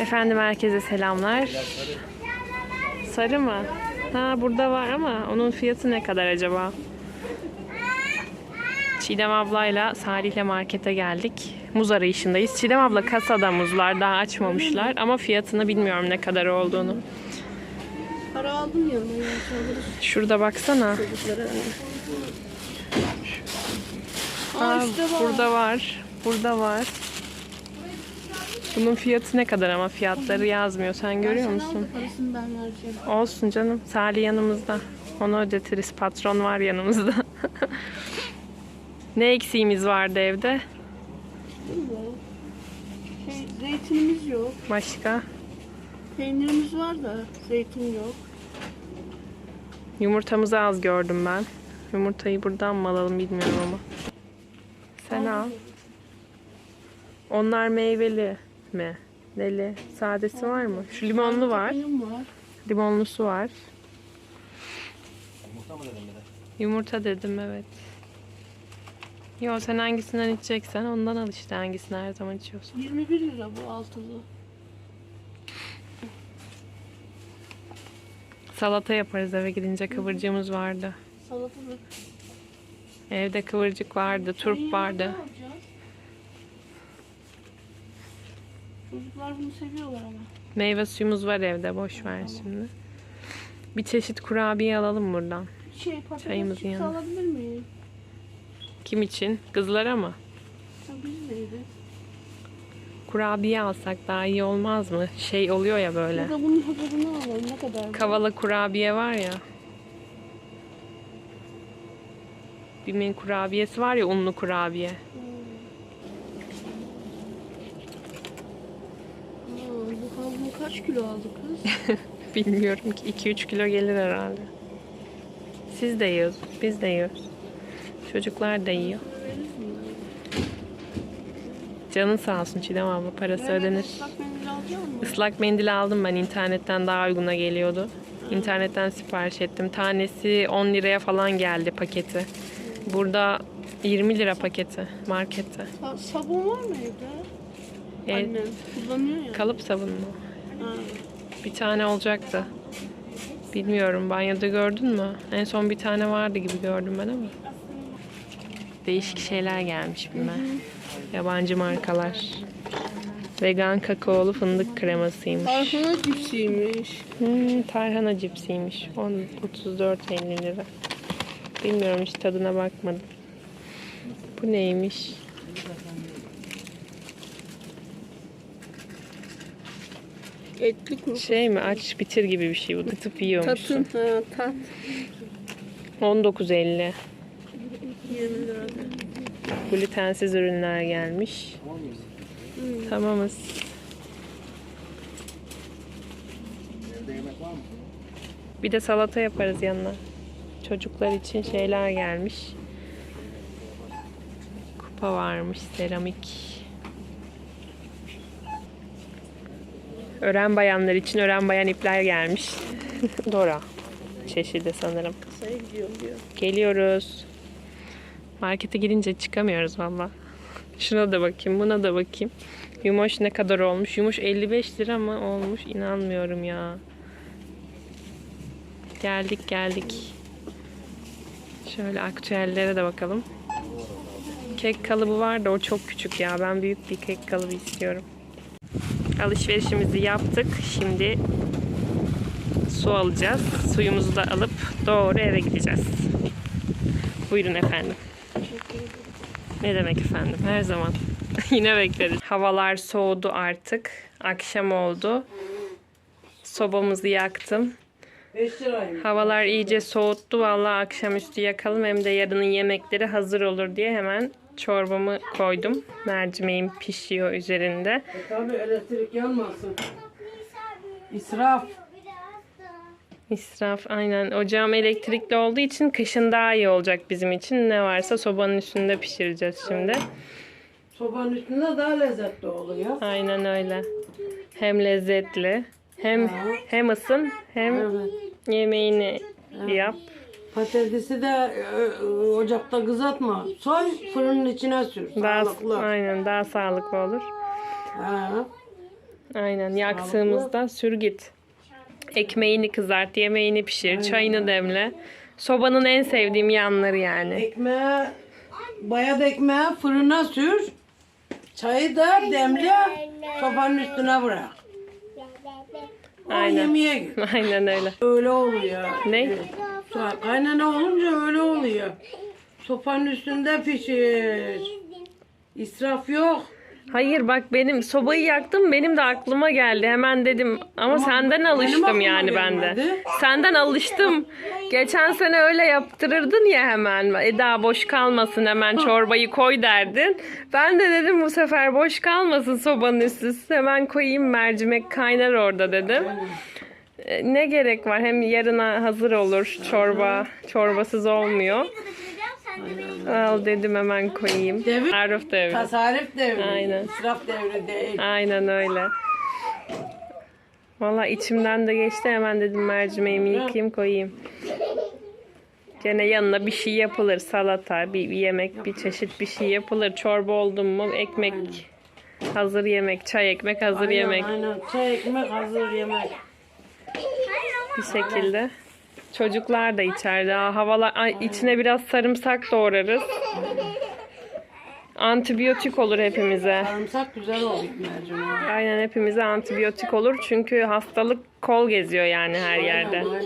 Efendim herkese selamlar. Sarı mı? Ha burada var ama onun fiyatı ne kadar acaba? Çiğdem ablayla Salih'le markete geldik. Muz arayışındayız. Çiğdem abla kasada muzlar daha açmamışlar ama fiyatını bilmiyorum ne kadar olduğunu. Para aldım ya. Şurada baksana. çocuklara. Aa Aa, işte var. burada var. Burada var. Bunun fiyatı ne kadar ama fiyatları yazmıyor. Sen görüyor musun? Parasını ben vereceğim. Olsun canım. Salih yanımızda. Onu ödetiriz. Patron var yanımızda. ne eksiğimiz vardı evde? Şey, zeytinimiz yok. Başka? Peynirimiz var da zeytin yok. Yumurtamızı az gördüm ben. Yumurtayı buradan mı alalım bilmiyorum ama. Sen al. Onlar meyveli mi? Neli? Sadesi var mı? Şu limonlu var. Limonlusu var. Yumurta mı dedim bir de? Yumurta dedim evet. Yo sen hangisinden içeceksen ondan al işte hangisini her zaman içiyorsun. 21 lira bu altılı. Salata yaparız eve gidince kıvırcığımız vardı. Salatalık. Evde kıvırcık vardı, turp vardı. ne yapacağız? Çocuklar bunu seviyorlar ama. Meyve suyumuz var evde boş ver şimdi. Bir çeşit kurabiye alalım buradan. Şey patates Çayımızın çipsi yanına. alabilir miyim? Kim için? Kızlara mı? Ha, biz neydi? Kurabiye alsak daha iyi olmaz mı? Şey oluyor ya böyle. Ya da bunun hazırını alalım. Ne kadar? Kavala kurabiye var ya. Bim'in kurabiyesi var ya unlu kurabiye. Ha, bu havlu kaç kilo aldı kız? Bilmiyorum ki 2-3 kilo gelir herhalde. Siz de yiyoruz, biz de yiyoruz. Çocuklar da yiyor. Canın sağ olsun Çiğdem abla parası ödenir. Islak mendil alacak? Islak mendil aldım ben internetten daha uyguna geliyordu. İnternetten sipariş ettim. Tanesi 10 liraya falan geldi paketi. Burada 20 lira paketi markette. Sa- sabun var mı evde? E, Annem kullanıyor ya. kalıp sabun mu? Bir tane olacaktı. Bilmiyorum banyoda gördün mü? En son bir tane vardı gibi gördüm ben ama. Değişik şeyler gelmiş bilmem. Yabancı markalar. Vegan kakaolu fındık kremasıymış. Tarhana cipsiymiş. Hmm, tarhana cipsiymiş. 10, 34.50 lira. Bilmiyorum hiç tadına bakmadım. Bu neymiş? Etli kuru. Şey mi aç bitir gibi bir şey bu. Tıtıp yiyormuşsun. Tatın. Ha, tat. 19.50. 20 lira. Glutensiz ürünler gelmiş. Tamamız. Var mı? Bir de salata yaparız yanına. Çocuklar için şeyler gelmiş. Kupa varmış, seramik. Ören bayanlar için ören bayan ipler gelmiş. Dora çeşidi sanırım. Gidiyorum diyor. Geliyoruz. Markete girince çıkamıyoruz valla. Şuna da bakayım, buna da bakayım. Yumoş ne kadar olmuş? Yumuş 55 lira mı olmuş? İnanmıyorum ya. Geldik geldik. Şöyle aktüellere de bakalım. Kek kalıbı var da o çok küçük ya. Ben büyük bir kek kalıbı istiyorum. Alışverişimizi yaptık. Şimdi su alacağız. Suyumuzu da alıp doğru eve gideceğiz. Buyurun efendim. Ne demek efendim? Her zaman. Yine bekleriz. Havalar soğudu artık. Akşam oldu. Sobamızı yaktım. 5 liraymış. Havalar iyice soğuttu. Vallahi akşamüstü yakalım hem de yarının yemekleri hazır olur diye hemen çorbamı koydum. Mercimeğim pişiyor üzerinde. E tabi elektrik yanmasın. İsraf. İsraf aynen. Ocağım elektrikli olduğu için kışın daha iyi olacak bizim için. Ne varsa sobanın üstünde pişireceğiz şimdi. Sobanın üstünde daha lezzetli oluyor. Aynen öyle. Hem lezzetli, hem hem ısın, hem Evet. yemeğini yap. Patatesi de e, ocakta kızartma. Soy fırının içine sür. Daha Sağlıklı. aynen daha sağlıklı olur. Ha. Aynen yaktığımızda sür git. Ekmeğini kızart, yemeğini pişir, çayını demle. Sobanın en sevdiğim yanları yani. Ekmeği, bayat ekmeği fırına sür. Çayı da demle sobanın üstüne bırak. O Aynen. yemeğe git. Aynen öyle. Öyle oluyor. Ne? Kaynana olunca öyle oluyor. Sopanın üstünde pişir. İsraf yok. Hayır bak benim sobayı yaktım benim de aklıma geldi. Hemen dedim ama, senden alıştım aklıma yani ben de. gelmedi. Senden alıştım. Geçen sene öyle yaptırırdın ya hemen. Eda boş kalmasın hemen çorbayı koy derdin. Ben de dedim bu sefer boş kalmasın sobanın üstü. Hemen koyayım mercimek kaynar orada dedim. E, Ne gerek var? Hem yarına hazır olur çorba. Çorbasız olmuyor. Al dedim hemen koyayım. Devir- Arif devri. Tasarruf devri. Aynen. İsraf devri değil. Aynen öyle. Valla içimden de geçti hemen dedim mercimeğimi yıkayayım koyayım. Gene yanına bir şey yapılır. Salata, bir, bir yemek, bir çeşit bir şey yapılır. Çorba oldu mu ekmek hazır yemek, çay ekmek hazır Aynen, yemek Aynen. Çay ekmek hazır yemek. Bir şekilde. Çocuklar da içeride. Havalar ay, içine biraz sarımsak doğrarız. Antibiyotik olur hepimize. Sarımsak güzel oldu mercimeğe. Aynen hepimize antibiyotik olur. Çünkü hastalık kol geziyor yani her yerde. Aynen, aynen.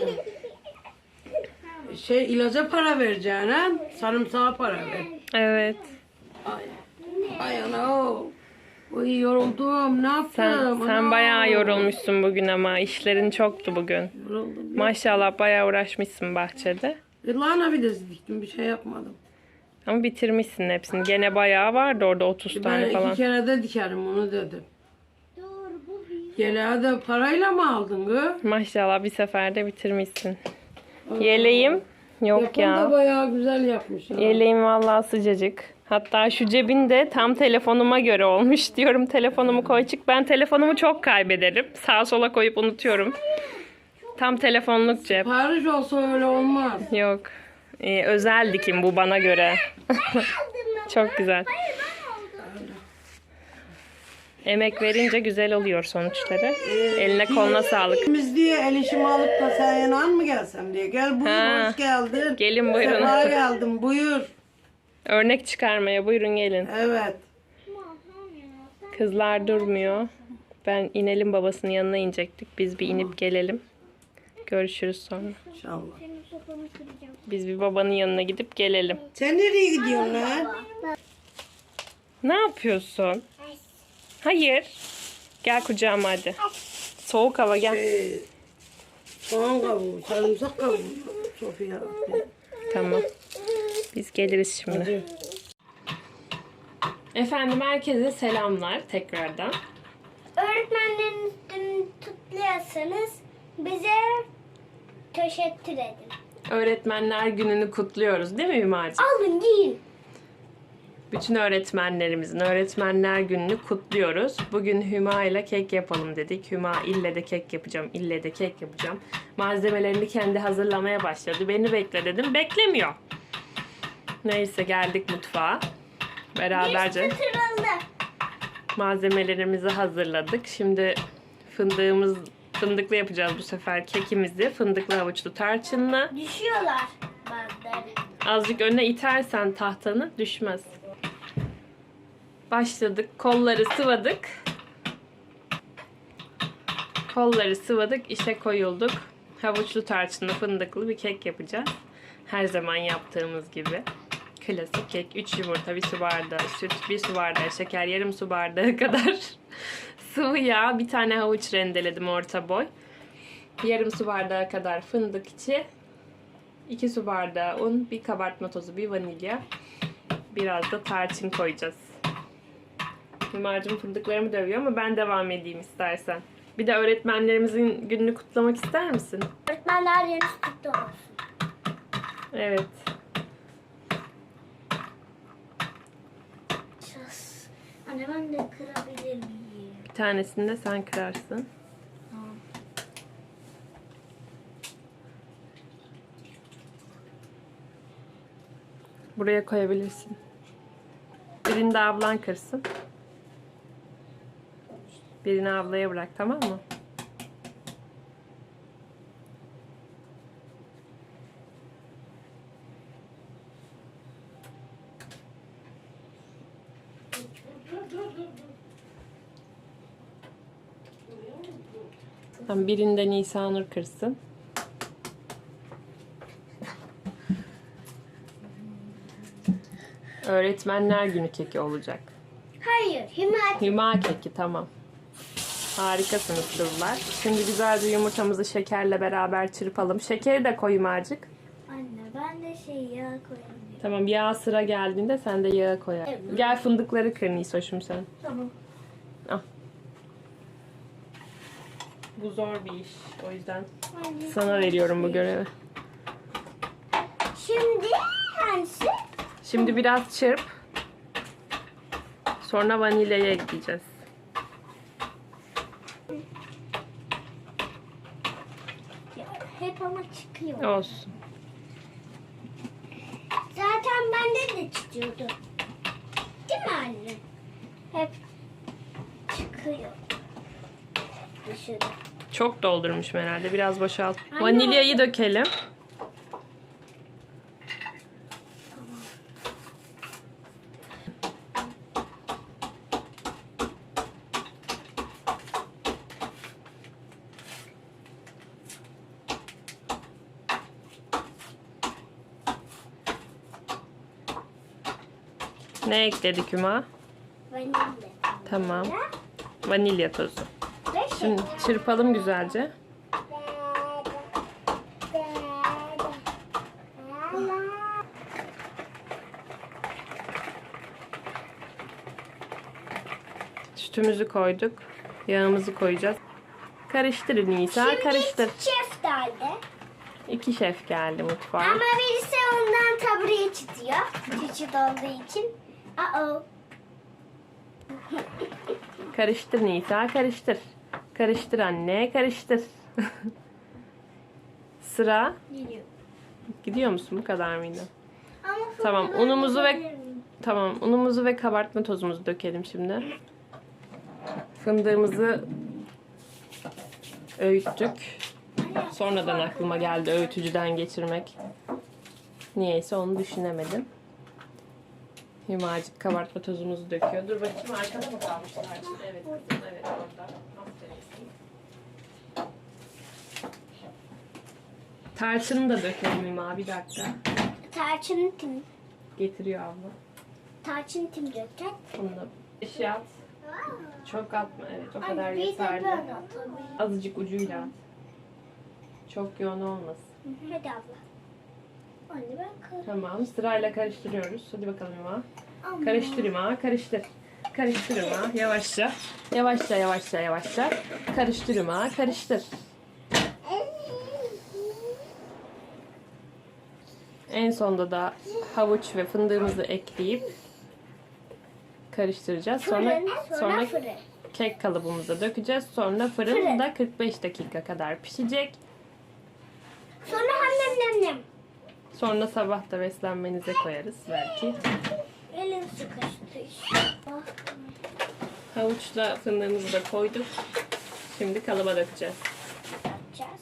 Şey ilaca para vereceğine sarımsağa para ver. Evet. Ay, ay ana o. Uy yoruldum ne yaptım? Sen, sen Ana. bayağı yorulmuşsun bugün ama işlerin çoktu bugün. Yoruldum. Maşallah bayağı uğraşmışsın bahçede. E, Lahana videsi diktim bir şey yapmadım. Ama bitirmişsin hepsini. Gene bayağı vardı orada 30 Ben tane iki falan. kere de dikerim onu dedim. Yeleğe de parayla mı aldın kız? Maşallah bir seferde bitirmişsin. Yeleğim yok Yapan da ya. bayağı güzel yapmış. ha. Yeleğim vallahi sıcacık. Hatta şu cebinde tam telefonuma göre olmuş diyorum. Telefonumu koy çık. Ben telefonumu çok kaybederim. Sağa sola koyup unutuyorum. Tam telefonluk cep. Sipariş olsa öyle olmaz. Yok. Ee, özel dikim bu bana göre. Çok güzel. Emek verince güzel oluyor sonuçları. Eline koluna sağlık. Biz diye el işimi alıp da sen yanan mı gelsem diye. Gel buyur Ha. hoş geldin. Gelin buyurun. Sefa geldim buyur. Örnek çıkarmaya buyurun gelin. Evet. Kızlar durmuyor. Ben inelim babasının yanına inecektik. Biz bir inip gelelim. Görüşürüz sonra. İnşallah. Biz bir babanın yanına gidip gelelim. Sen nereye gidiyorsun lan? Ne yapıyorsun? Hayır. Gel kucağıma hadi. Soğuk hava gel. Ee, soğan kabuğu, sarımsak kabuğu. Sofya. Tamam. Biz geliriz şimdi. Hadi. Efendim herkese selamlar tekrardan. Öğretmenlerin üstünü tutluyorsanız bize teşekkür edin. Öğretmenler gününü kutluyoruz değil mi Hümacığım? Alın giyin. Bütün öğretmenlerimizin öğretmenler gününü kutluyoruz. Bugün Hüma ile kek yapalım dedik. Hüma ille de kek yapacağım, ille de kek yapacağım. Malzemelerini kendi hazırlamaya başladı. Beni bekle dedim. Beklemiyor. Neyse geldik mutfağa. Beraberce malzemelerimizi hazırladık. Şimdi fındığımız fındıklı yapacağız bu sefer kekimizi. Fındıklı havuçlu tarçınlı. Düşüyorlar bazıları. Azıcık öne itersen tahtanı düşmez. Başladık. Kolları sıvadık. Kolları sıvadık. işe koyulduk. Havuçlu tarçınlı fındıklı bir kek yapacağız. Her zaman yaptığımız gibi. Klasik kek. 3 yumurta, 1 su bardağı süt, 1 su bardağı şeker, yarım su bardağı kadar sıvı yağ, bir tane havuç rendeledim orta boy. Yarım su bardağı kadar fındık içi, 2 su bardağı un, bir kabartma tozu, bir vanilya. Biraz da tarçın koyacağız. Hümacım fındıklarımı dövüyor ama ben devam edeyim istersen. Bir de öğretmenlerimizin gününü kutlamak ister misin? Öğretmenler yeri sütlü olsun. Evet. Anne ben de kırabilir miyim? Bir tanesini de sen kırarsın. Buraya koyabilirsin. Birini de ablan kırsın. Birini ablaya bırak tamam mı? Tamam, birinde Nisanur kırsın. Öğretmenler günü keki olacak. Hayır. Himayet. Hüma keki tamam. Harikasınız kızlar. Şimdi güzelce yumurtamızı şekerle beraber çırpalım. Şekeri de koy Hümacık. Anne ben de şey yağ koyayım. Tamam yağ sıra geldiğinde sen de yağı koyar. Evet. Gel fındıkları kır Nisoş'um sen. Tamam. Bu zor bir iş. O yüzden Anne. sana veriyorum bu görevi. Şimdi hangisi? Şimdi biraz çırp. Sonra vanilyayı ekleyeceğiz. Ya, hep ama çıkıyor. Olsun. Zaten çıkıyordu. Değil mi anne? Hep çıkıyor. Dışarı. Çok doldurmuş herhalde. Biraz boşalt. Anne, Vanilyayı dökelim. Ne ekledik Hüma? Vanilya. Tamam. Vanilya tozu. Şimdi çırpalım güzelce. Sütümüzü koyduk. Yağımızı koyacağız. Karıştır Nisa, karıştır. Şef geldi. İki şef geldi mutfağa. Ama birisi ondan tabureye çıtıyor. Küçük olduğu için. Uh-oh. Karıştır Nisa, karıştır. Karıştır anne, karıştır. Sıra. Geliyor. Gidiyor musun? Bu kadar mıydı? Ama Tamam, fırına unumuzu ve-? Tamam, unumuzu ve kabartma tozumuzu dökelim şimdi. Fındığımızı öğüttük. Sonradan aklıma geldi öğütücüden geçirmek. Niyeyse onu düşünemedim. Hümacık kabartma tozumuzu döküyor. Dur bakayım arkada mı kalmışlar? Evet, kızım, evet orada. Aferin. Tarçını da dökelim Hüma bir dakika. Tarçın tim. Getiriyor abla. Tarçın tim dökecek. Bunu da eşya at. Çok atma evet o kadar Ay, bir de yeterli. ben. Azıcık ucuyla at. Çok yoğun olmasın. Hadi abla. Anne ben kır. Tamam sırayla karıştırıyoruz. Hadi bakalım Hüma. Ama- Karıştır Hüma karıştır. Karıştır Hüma yavaşça. Yavaşça yavaşça yavaşça. Karıştır Hüma karıştır. En sonda da havuç ve fındığımızı ekleyip karıştıracağız. Sonra Fırın, sonra, sonra fırın. kek kalıbımıza dökeceğiz. Sonra fırında 45 dakika kadar pişecek. Sonra annem nem nem. Sonra sabah da beslenmenize koyarız belki. Elim sıkıştı. Havuçla fındığımızı da koyduk. Şimdi kalıba dökeceğiz. yapacağız.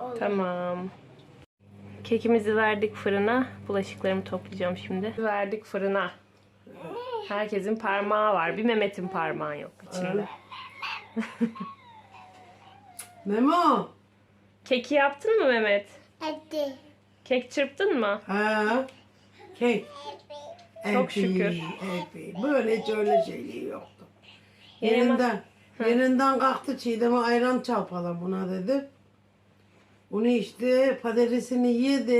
Oldu. Tamam. Kekimizi verdik fırına. Bulaşıklarımı toplayacağım şimdi. Verdik fırına. Herkesin parmağı var. Bir Mehmet'in parmağı yok içinde. Memo. Keki yaptın mı Mehmet? Hadi. Kek çırptın mı? Ha. Kek. Çok Epi, şükür. epi. Böyle hiç öyle şeyliği yoktu. Yine Yerinden, yerinden kalktı Çiğdem'e ayran çalpala buna dedi. Bunu işte patatesini yedi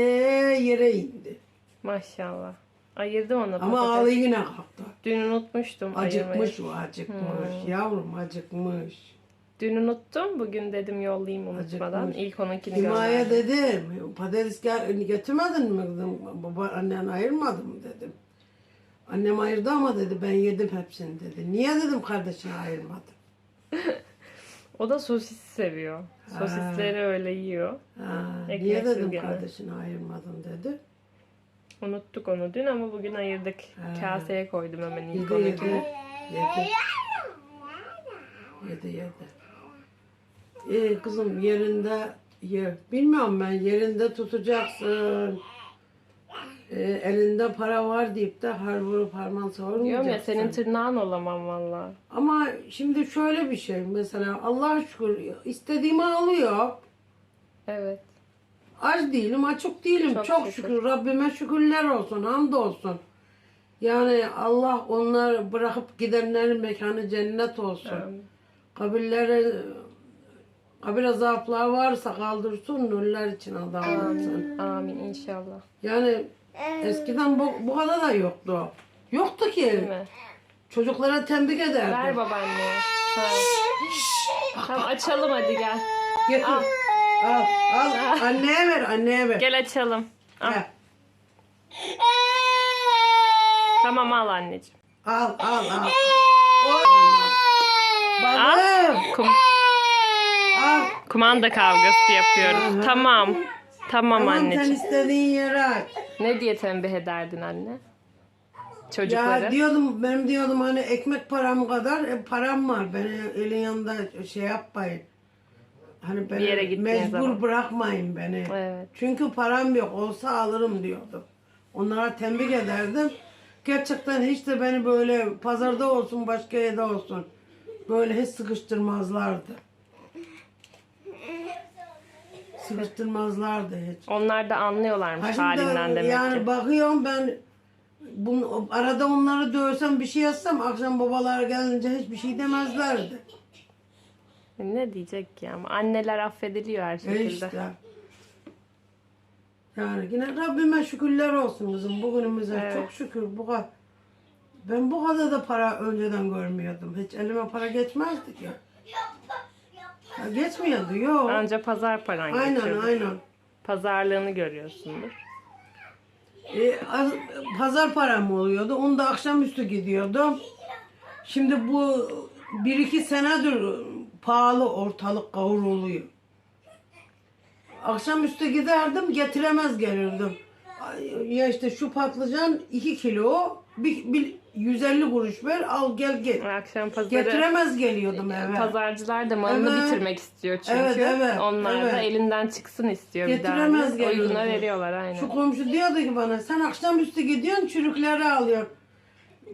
yere indi. Maşallah. Ayırdım ona Ama patates. ağlı yine kalktı. Dün unutmuştum ayırmayı. Acıkmış o acıkmış. Yavrum acıkmış. Dün unuttum. Bugün dedim yollayayım unutmadan. Acıkmış. İlk onunkini gönderdim. dedim. Patates gel- götürmedin mi kızım? Baba annen ayırmadı mı dedim. Annem ayırdı ama dedi ben yedim hepsini dedi. Niye dedim kardeşine ayırmadı? O da sosis seviyor. Sosisleri öyle yiyor. Ha, niye Ekmeksiz dedim gene. kardeşine ayırmadın dedi. Unuttuk onu dün ama bugün ayırdık. Kaseye koydum hemen ilk onunkini. yedi. Yedi. Yedi yedi. Ee, kızım yerinde yer. Bilmiyorum ben yerinde tutacaksın. Ee, elinde para var deyip de har vurup harman savurmayacaksın. Diyorum ya senin tırnağın olamam valla. Ama şimdi şöyle bir şey mesela Allah'a şükür istediğimi alıyor. Evet. Aç değilim, açık değilim. Çok Çok, şükür. şükür. Rabbime şükürler olsun, hamdolsun. Yani Allah onları bırakıp gidenlerin mekanı cennet olsun. Amin. Kabirlere kabir azapları varsa kaldırsın, nurlar için adamlansın. Amin inşallah. Yani eskiden bu, bu kadar da yoktu. Yoktu ki. Değil mi? Çocuklara tembih ederdi. Ver babaanneye. Ha. Tamam açalım hadi gel. Getir. Al. Al. Al. Anneye ver, anneye ver. Gel açalım. Al. Tamam al anneciğim. Al, al, al. Oy. Balım. Kum, Al. Kumanda kavgası yapıyoruz. Tamam. Tamam Tamam sen anneciğim. istediğin yere aç. Ne diye tembih ederdin anne? Ya Çocukları. diyordum benim diyordum hani ekmek param kadar e, param var. Beni elin yanında şey yapmayın. Hani beni Bir yere gittiğin mecbur zaman. bırakmayın beni. Evet. Çünkü param yok. Olsa alırım diyordum. Onlara tembih ederdim. Gerçekten hiç de beni böyle pazarda olsun başka yerde olsun böyle hiç sıkıştırmazlardı. Sıkıştırmazlardı hiç. Onlar da anlıyorlarmış Ha şimdi halinden demek yani ki. bakıyorum ben bunu, arada onları dövsem bir şey yazsam akşam babalar gelince hiçbir şey demezlerdi. Ne diyecek ki ama anneler affediliyor her E şekilde. işte. Yani yine Rabbime şükürler olsun kızım bugünümüze Evet. çok şükür bu kadar. Ben bu kadar da para önceden görmüyordum. Hiç elime para geçmezdi ki. Ya geçmiyordu yok. Anca pazar paran Aynen geçiyordu. aynen. Pazarlığını görüyorsundur. E, az- pazar param oluyordu. Onu da akşamüstü gidiyordum. Şimdi bu bir iki senedir pahalı ortalık kavruluyor. Akşamüstü giderdim getiremez gelirdim. Ay, Ya işte şu patlıcan 2 kilo bir, bir 150 kuruş ver al gel gel. Akşam pazarı Getiremez geliyordum eve. pazarcılar da malını Evet. bitirmek istiyor çünkü. Evet, evet, Onlar da evet. elinden çıksın istiyor bir daha. Getiremez Uyguna veriyorlar aynen. Şu komşu diyordu ki bana sen akşamüstü gidiyorsun çürükleri alıyorsun.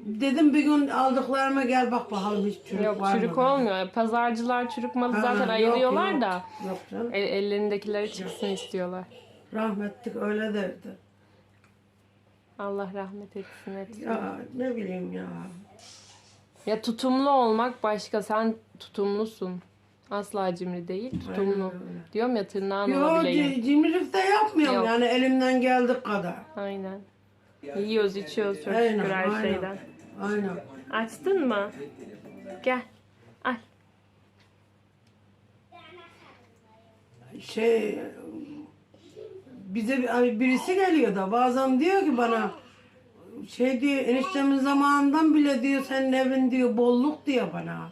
Dedim bir gün aldıklarıma gel bak bakalım hiç çürük Yok var çürük mı? olmuyor. Pazarcılar çürük malı Ha, zaten yok, ayırıyorlar yok. da Yok canım. el, ellerindekileri çıksın istiyorlar. Rahmetlik öyle derdi. Allah rahmet etsin etsin. Ya. Ya ne bileyim ya. tutumlu olmak başka. Sen tutumlusun. Asla cimri değil, tutumlu. Aynen öyle. Diyorum ya tırnağın Yok olabileyim. c- cimrilik de yapmıyorum Yok. yani elimden geldik kadar. Aynen. Yiyoruz içiyoruz çok Aynen, şükür her aynen. şeyden. Aynen. Açtın mı? Gel. Al. Şey bize bir- birisi geliyor da bazen diyor ki bana şey diyor eniştemin zamanından bile diyor senin evin diyor bolluk diyor bana.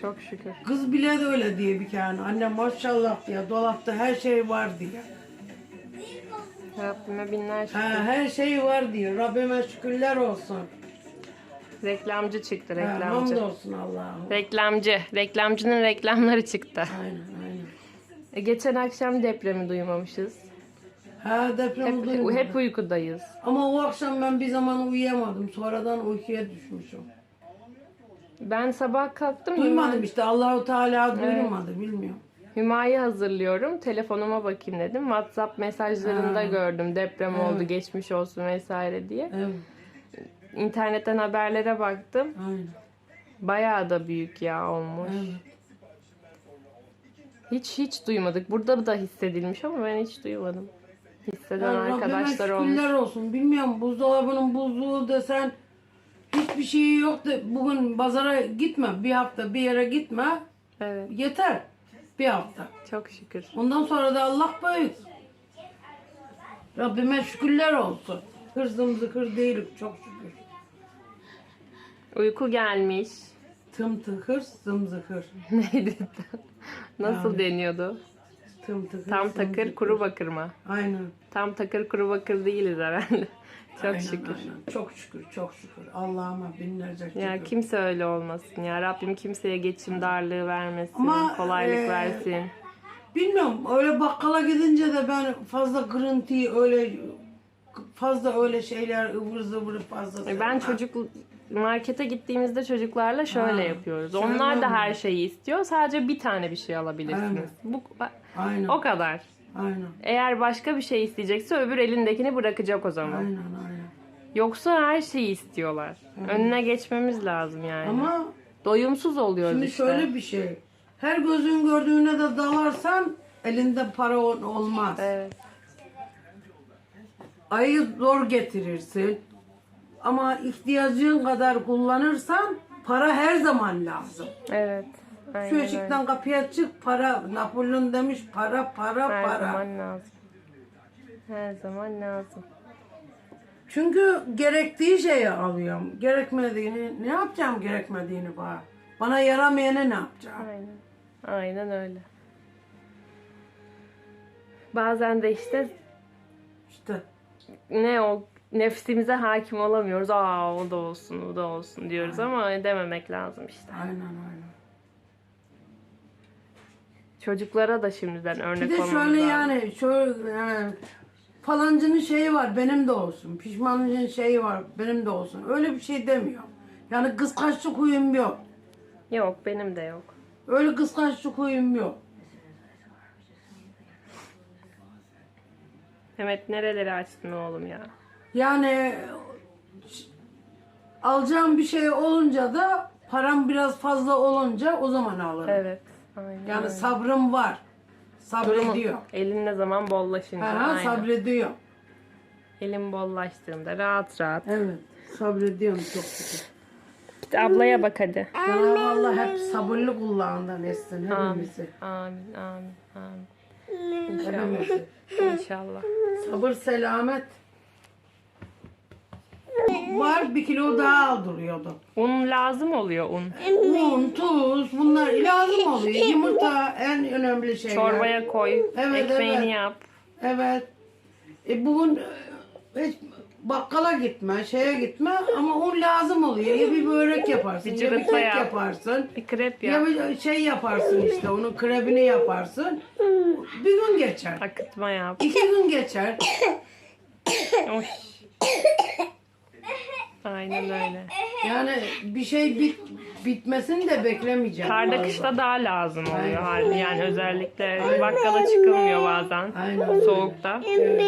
Çok şükür. Kız bile de öyle diyor bir kere. Anne maşallah diyor. Dolapta her şey var diyor. Rabbime binler şükür. Ha, her şey var diyor. Rabbime şükürler olsun. Reklamcı çıktı Ha, reklamcı. hamdolsun Allah'ım. Reklamcı. Reklamcının reklamları çıktı. Aynen aynen. E, geçen akşam depremi duymamışız. Ha deprem Hep, duymadım. hep uykudayız. Ama o akşam ben bir zaman uyuyamadım. Sonradan uykuya düşmüşüm. Ben sabah kalktım. Duymadım işte. Allahu Teala duymadı. Bilmiyorum. Hüma'yı hazırlıyorum. Telefonuma bakayım dedim. WhatsApp mesajlarında Ha. gördüm deprem Evet. oldu geçmiş olsun vesaire diye. Evet. İnternetten haberlere baktım. Aynen. Bayağı da büyük ya olmuş. Evet. Hiç hiç duymadık. Burada da hissedilmiş ama ben hiç duymadım. Hisseden Yani arkadaşlar olmuş. olsun. Bilmiyorum buzdolabının buzluğu desen hiçbir şeyi yok da bugün pazara gitme. Bir hafta bir yere gitme. Evet. Yeter. Bir hafta. Çok şükür. Ondan sonra da Allah büyük. Rabbime şükürler olsun. Hırzımızı kır değilim çok şükür. Uyku gelmiş. Tım tıkır zımzıkır. Neydi? Nasıl deniyordu? Tım tıkır Tam takır kuru bakır mı? Aynen. Tam takır kuru bakır değiliz herhalde. Çok Aynen, şükür. aynen. Çok şükür, çok şükür. Allah'ıma binlerce şükür. Ya kimse öyle olmasın ya. Rabbim kimseye geçim darlığı vermesin. Ama, kolaylık e, versin. Bilmiyorum öyle bakkala gidince de ben fazla kırıntıyı öyle fazla öyle şeyler ıvır zıvır fazla Ben sevmem. çocuk markete gittiğimizde çocuklarla şöyle Ha, yapıyoruz. sen Onlar da öyle her mi? şeyi istiyor. Sadece bir tane bir şey alabilirsiniz. Aynen. Bu Aynen. o kadar. Aynen. Eğer başka bir şey isteyecekse öbür elindekini bırakacak o zaman. Aynen aynen. Yoksa her şeyi istiyorlar. Önüne geçmemiz lazım yani. Ama Doyumsuz oluyoruz şimdi işte. şöyle bir şey. Her gözün gördüğüne de dalarsan elinde para ol- olmaz. Evet. Ayı zor getirirsin. Ama ihtiyacın kadar kullanırsan para her zaman lazım. Evet. Aynen Şu ışıktan kapıya çık para. Napolyon demiş para para Her para. zaman lazım. Her zaman lazım. Çünkü gerektiği şeyi alıyorum. Gerekmediğini ne yapacağım gerekmediğini bana. Bana yaramayanı ne yapacağım? Aynen. Aynen öyle. Bazen de İşte ne o nefsimize hakim olamıyoruz. Aa o da olsun, o da olsun diyoruz ama dememek lazım işte. aynen aynen. Çocuklara da şimdiden örnek Bir de olmamız şöyle lazım. yani şöyle yani, falancının şeyi var benim de olsun. Pişmanlığın şeyi var benim de olsun. Öyle bir şey demiyorum. Yani kıskançlık huyum yok. Yok benim de yok. Öyle kıskançlık huyum yok. Mehmet nereleri açtın oğlum ya? Yani alacağım bir şey olunca da param biraz fazla olunca o zaman alırım. Evet. Aynen. Yani öyle. sabrım var. Durumu- Sabrediyor. elin ne zaman bollaşınca. Ha, aynen. sabrediyor. Elim bollaştığında rahat rahat. Evet. Sabrediyorum çok şükür. İşte ablaya bak hadi. Cenab-ı Allah hep sabırlı kullarından etsin Amin. hepimizi. Amin. Amin. Amin. İnşallah. İnşallah. Sabır selamet. Var bir kilo daha aldırıyordu. Un lazım oluyor un. Un, tuz bunlar lazım oluyor. Yumurta en önemli şeyler. Çorbaya koy. Evet, ekmeğini evet. yap. Evet. E bugün e, hiç bakkala gitme, şeye gitme ama un lazım oluyor. Ya bir börek yaparsın, Bir ya bir cıvıkla kek yap. yaparsın. Bir krep Ya yap. bir şey yaparsın işte, onun krebini yaparsın. Bir gün geçer. Akıtma yap. iki gün geçer. Oy. Aynen öyle. Yani bir şey bit, bitmesini de beklemeyeceğim. Karda fazla. kışta daha lazım oluyor Aynen. hali. Yani özellikle bakkala çıkılmıyor bazen. Aynen. Soğukta. Evet.